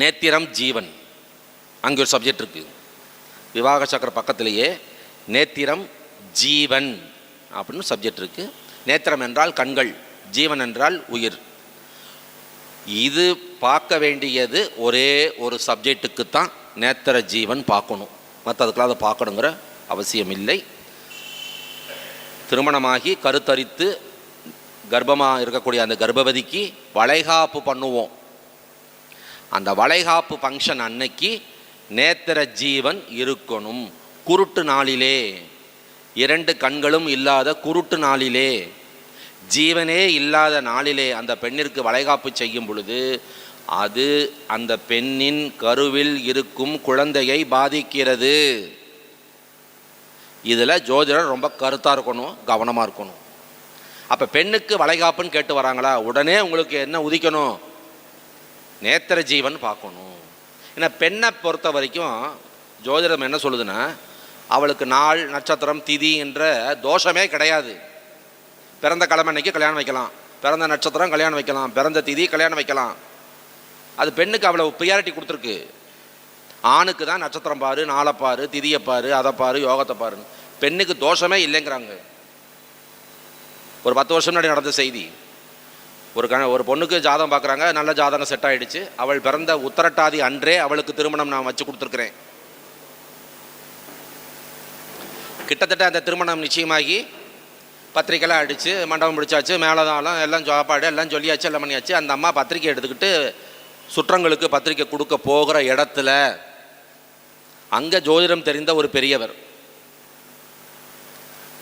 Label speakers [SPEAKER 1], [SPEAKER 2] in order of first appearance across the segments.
[SPEAKER 1] நேத்திரம் ஜீவன். அங்கே ஒரு சப்ஜெக்ட் இருக்கு. விவாக சக்கர பக்கத்திலேயே நேத்திரம் ஜீவன் அப்படின்னு சப்ஜெக்ட் இருக்கு. நேத்திரம் என்றால் கண்கள் ஜீவன் என்றால் உயிர். இது பார்க்க வேண்டியது ஒரே ஒரு சப்ஜெக்ட்டுக்கு தான் நேத்திர ஜீவன் பார்க்கணும். மற்றதுக்கெல்லாம் அதை பார்க்கணுங்கிற அவசியம் இல்லை திருமணமாகி கருத்தரித்து கர்ப்பமாக இருக்கக்கூடிய அந்த கர்ப்பவதிக்கு வளைகாப்பு பண்ணுவோம். அந்த வளைகாப்பு ஃபங்க்ஷன் அன்னைக்கு நேத்திர ஜீவன் இருக்கணும். குருட்டு நாளிலே. இரண்டு கண்களும் இல்லாத குருட்டு நாளிலே. ஜீவனே இல்லாத நாளிலே அந்த பெண்ணிற்கு வளைகாப்பு செய்யும் பொழுது அது அந்த பெண்ணின் கருவில் இருக்கும் குழந்தையை பாதிக்கிறது. இதில் ஜோதிடர் ரொம்ப கருத்தாக இருக்கணும் கவனமாக இருக்கணும். அப்போ பெண்ணுக்கு வளைகாப்புன்னு கேட்டு வராங்களா? உடனே உங்களுக்கு என்ன உதிக்கணும்? நேத்திர ஜீவன் பார்க்கணும். ஏன்னா பெண்ணை பொறுத்த வரைக்கும் ஜோதிடம் என்ன சொல்லுதுன்னா அவளுக்கு நாள் நட்சத்திரம் திதி என்ற தோஷமே கிடையாது. பிறந்த கிழமை அன்னைக்கு கல்யாணம் வைக்கலாம். பிறந்த நட்சத்திரம் கல்யாணம் வைக்கலாம். பிறந்த திதி கல்யாணம் வைக்கலாம். அது பெண்ணுக்கு அவ்வளோ ப்ரியாரிட்டி கொடுத்துருக்கு. ஆணுக்கு தான் நட்சத்திரம் பாரு நாளை பாரு திதியை பாரு அதை பாரு யோகத்தை பாருன்னு. பெண்ணுக்கு தோஷமே இல்லைங்கிறாங்க. ஒரு பத்து வருஷம் முன்னாடி நடந்த செய்தி. ஒரு கண ஒரு பொண்ணுக்கு ஜாதகம் பார்க்குறாங்க நல்ல ஜாதகம் செட் ஆகிடுச்சு அவள் பிறந்த உத்தரட்டாதி அன்றே அவளுக்கு திருமணம் நான் வச்சு கொடுத்துருக்குறேன். கிட்டத்தட்ட அந்த திருமணம் நிச்சயமாகி பத்திரிக்கைலாம் அடித்து மண்டபம் பிடிச்சாச்சு மேலதாளம் எல்லாம் சாப்பாடு எல்லாம் சொல்லியாச்சு எல்லாம் பண்ணியாச்சு. அந்த அம்மா பத்திரிக்கை எடுத்துக்கிட்டு சுற்றங்களுக்கு பத்திரிக்கை கொடுக்க போகிற இடத்துல அங்கே ஜோதிடம் தெரிந்த ஒரு பெரியவர்.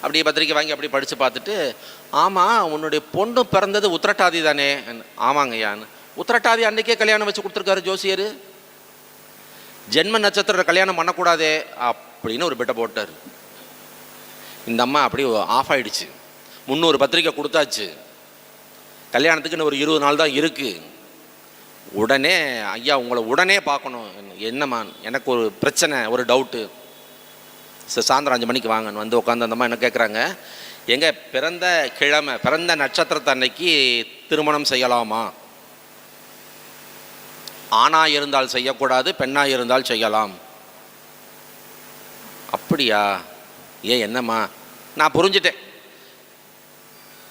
[SPEAKER 1] அப்படியே பத்திரிக்கை வாங்கி அப்படி படித்து பார்த்துட்டு ஆமாம் உன்னுடைய பொண்ணு பிறந்தது உத்திரட்டாதி தானே? ஆமாங்கய்யான்னு உத்திரட்டாதி அன்றைக்கே கல்யாணம் வச்சு கொடுத்துருக்காரு ஜோசியர். ஜென்ம நட்சத்திர கல்யாணம் பண்ணக்கூடாதே அப்படின்னு ஒரு பெட்டை போட்டார். இந்த அம்மா அப்படியே ஆஃப் ஆயிடுச்சு. முந்நூறு பத்திரிக்கை கொடுத்தாச்சு. கல்யாணத்துக்கு இன்னும் ஒரு இருபது நாள் தான் இருக்குது உடனே ஐயா உங்களை உடனே பார்க்கணும். என்னம்மா? எனக்கு ஒரு பிரச்சனை ஒரு டவுட்டு சாயந்தரம் அஞ்சு மணிக்கு வாங்கன்னு வந்து உட்காந்து அந்தம்மா என்ன கேட்குறாங்க எங்கள் பிறந்த கிழமை பிறந்த நட்சத்திரத்தை அன்னைக்கு திருமணம் செய்யலாமா? ஆணாக இருந்தால் செய்யக்கூடாது பெண்ணாக இருந்தால் செய்யலாம். அப்படியா? ஏன் என்னம்மா? நான் புரிஞ்சிட்டேன்.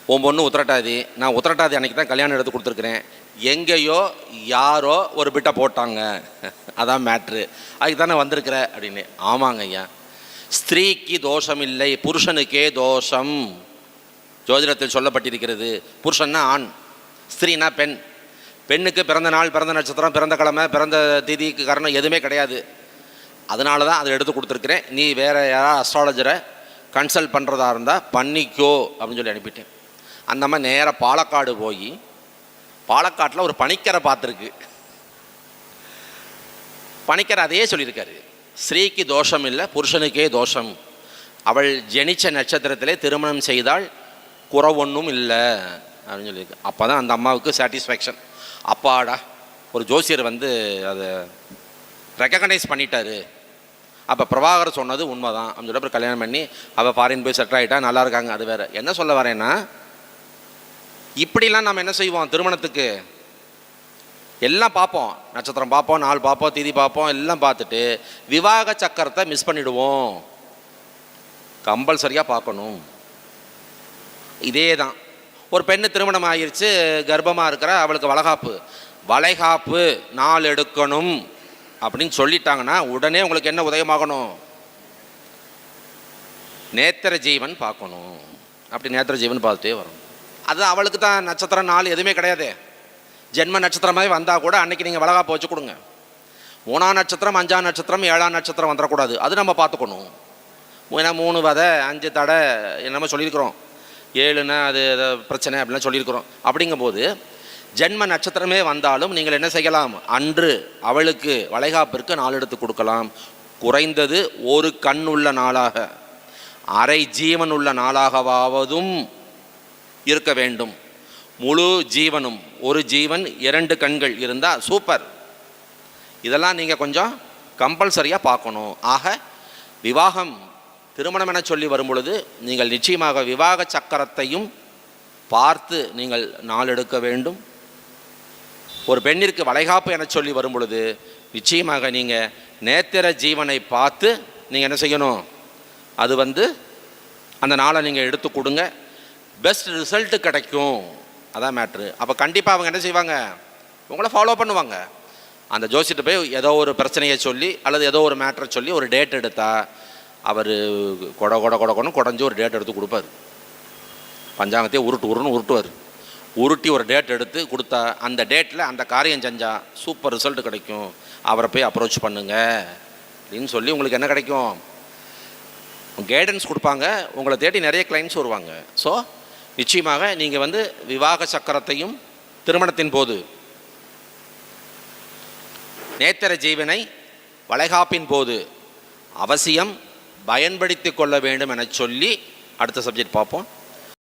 [SPEAKER 1] உன் பொண்ணு உத்திரட்டாதி. நான் உத்திரட்டாதி அன்றைக்கி தான் கல்யாணம் எடுத்து கொடுத்துருக்குறேன். எங்கேயோ யாரோ ஒரு பிட்டை போட்டாங்க. அதான் மேட்ரு அதுக்கு தானே வந்திருக்கிற அப்படின்னு. ஆமாங்க ஐயா. ஸ்திரீக்கு தோஷம் இல்லை புருஷனுக்கே தோஷம். ஜோதிடத்தில் சொல்லப்பட்டிருக்கிறது புருஷன்னா ஆண் ஸ்திரீனா பெண். பெண்ணுக்கு பிறந்த நாள் பிறந்த நட்சத்திரம் பிறந்த கிழமை பிறந்த திதிக்கு காரணம் எதுவுமே கிடையாது. அதனால தான் அதை எடுத்து கொடுத்துருக்குறேன். நீ வேறு யாராவது அஸ்ட்ராலஜரை கன்சல்ட் பண்ணுறதா இருந்தால் பண்ணிக்கோ அப்படின்னு சொல்லி அனுப்பிட்டேன். அந்த அம்மா நேராக பாலக்காடு போய் பாலக்காட்டில் ஒரு பனிக்கரை பார்த்துருக்கு. பனிக்கரை அதையே சொல்லியிருக்காரு. ஸ்ரீக்கு தோஷம் இல்லை புருஷனுக்கே தோஷம். அவள் ஜெனிச்ச நட்சத்திரத்திலே திருமணம் செய்தால் குறவொன்றும் இல்லை அப்படின்னு சொல்லியிருக்கு. அப்போ தான் அந்த அம்மாவுக்கு சாட்டிஸ்ஃபேக்ஷன் அப்பாடா ஒரு ஜோசியர் வந்து அதை ரெக்கக்னைஸ் பண்ணிட்டாரு. அப்போ பிரபாகர் சொன்னது உண்மைதான் அப்படின்னு சொல்லி அப்புறம் கல்யாணம் பண்ணி அவள் ஃபாரின் போய் செட்டில் ஆகிட்டா நல்லா இருக்காங்க அது வேறு. என்ன சொல்ல வரேன்னா இப்படிலாம் நம்ம என்ன செய்வோம் திருமணத்துக்கு? எல்லாம் பார்ப்போம். நட்சத்திரம் பார்ப்போம் நாள் பார்ப்போம் திதி பார்ப்போம் எல்லாம் பார்த்துட்டு விவாக சக்கரத்தை மிஸ் பண்ணிடுவோம். கம்பல்சரியாக பார்க்கணும். இதே தான் ஒரு பெண்ணு திருமணம் ஆகிருச்சு கர்ப்பமாக இருக்கிற அவளுக்கு வளகாப்பு. வளைகாப்பு நாள் எடுக்கணும் அப்படின்னு சொல்லிட்டாங்கன்னா உடனே உங்களுக்கு என்ன உதயமாகணும்? நேத்திர ஜீவன் பார்க்கணும். அப்படி நேத்திர ஜீவன் பார்த்துட்டே வரும் அது அவளுக்கு தான் நட்சத்திரம் நாள் எதுவுமே கிடையாது. ஜென்ம நட்சத்திரமாகவே வந்தால் கூட அன்னைக்கு நீங்கள் வளகாப்பு வச்சு கொடுங்க. மூணாம் நட்சத்திரம் அஞ்சாம் நட்சத்திரம் ஏழாம் நட்சத்திரம் வந்துடக்கூடாது அது நம்ம பார்த்துக்கணும். ஏன்னா மூணு வதை அஞ்சு தடை என்னமோ சொல்லியிருக்கிறோம். ஏழுன்னா அது அது பிரச்சனை அப்படிலாம் சொல்லியிருக்கிறோம். அப்படிங்கும்போது ஜென்ம நட்சத்திரமே வந்தாலும் நீங்கள் என்ன செய்யலாம்? அன்று அவளுக்கு வளைகாப்பிற்கு நாள் எடுத்து கொடுக்கலாம். குறைந்தது ஒரு கண் உள்ள நாளாக. அரை ஜீவன் உள்ள நாளாகவாவதும் இருக்க வேண்டும். முழு ஜீவனும் ஒரு ஜீவன் இரண்டு கண்கள் இருந்தால் சூப்பர் இதெல்லாம் நீங்கள் கொஞ்சம் கம்பல்சரியாக பார்க்கணும். ஆக விவாகம் திருமணம் என சொல்லி வரும்பொழுது நீங்கள் நிச்சயமாக விவாக சக்கரத்தையும் பார்த்து நீங்கள் நாள் எடுக்க வேண்டும். ஒரு பெண்ணிற்கு வளைகாப்பு என சொல்லி வரும்பொழுது நிச்சயமாக நீங்கள் நேத்திர ஜீவனை பார்த்து நீங்கள் என்ன செய்யணும்? அது வந்து அந்த நாளை நீங்கள் எடுத்து கொடுங்க. பெஸ்ட் ரிசல்ட்டு கிடைக்கும். அதான் மேட்ரு அப்போ கண்டிப்பாக அவங்க என்ன செய்வாங்க? உங்களை ஃபாலோ பண்ணுவாங்க. அந்த ஜோசிட்டு போய் ஏதோ ஒரு பிரச்சனையை சொல்லி அல்லது ஏதோ ஒரு மேட்ரை சொல்லி ஒரு டேட் எடுத்தால் அவர் கொட கொட கொட கொடன்னு குடஞ்சி ஒரு டேட் எடுத்து கொடுப்பாரு. பஞ்சாங்கத்தையே உருட்டு உருன்னு உருட்டுவார். உருட்டி ஒரு டேட் எடுத்து கொடுத்தா அந்த டேட்டில் அந்த காரியம் செஞ்சால் சூப்பர் ரிசல்ட் கிடைக்கும். அவரை போய் அப்ரோச் பண்ணுங்க. அப்படின்னு சொல்லி உங்களுக்கு என்ன கிடைக்கும்? கைடன்ஸ் கொடுப்பாங்க. உங்களை தேடி நிறைய கிளைண்ட்ஸ் வருவாங்க. ஸோ நிச்சயமாக நீங்கள் வந்து விவாக சக்கரத்தையும் திருமணத்தின் போது நேத்திர ஜீவனை வளைகாப்பின் போது அவசியம் பயன்படுத்தி கொள்ள வேண்டும் என சொல்லி அடுத்த சப்ஜெக்ட் பார்ப்போம்.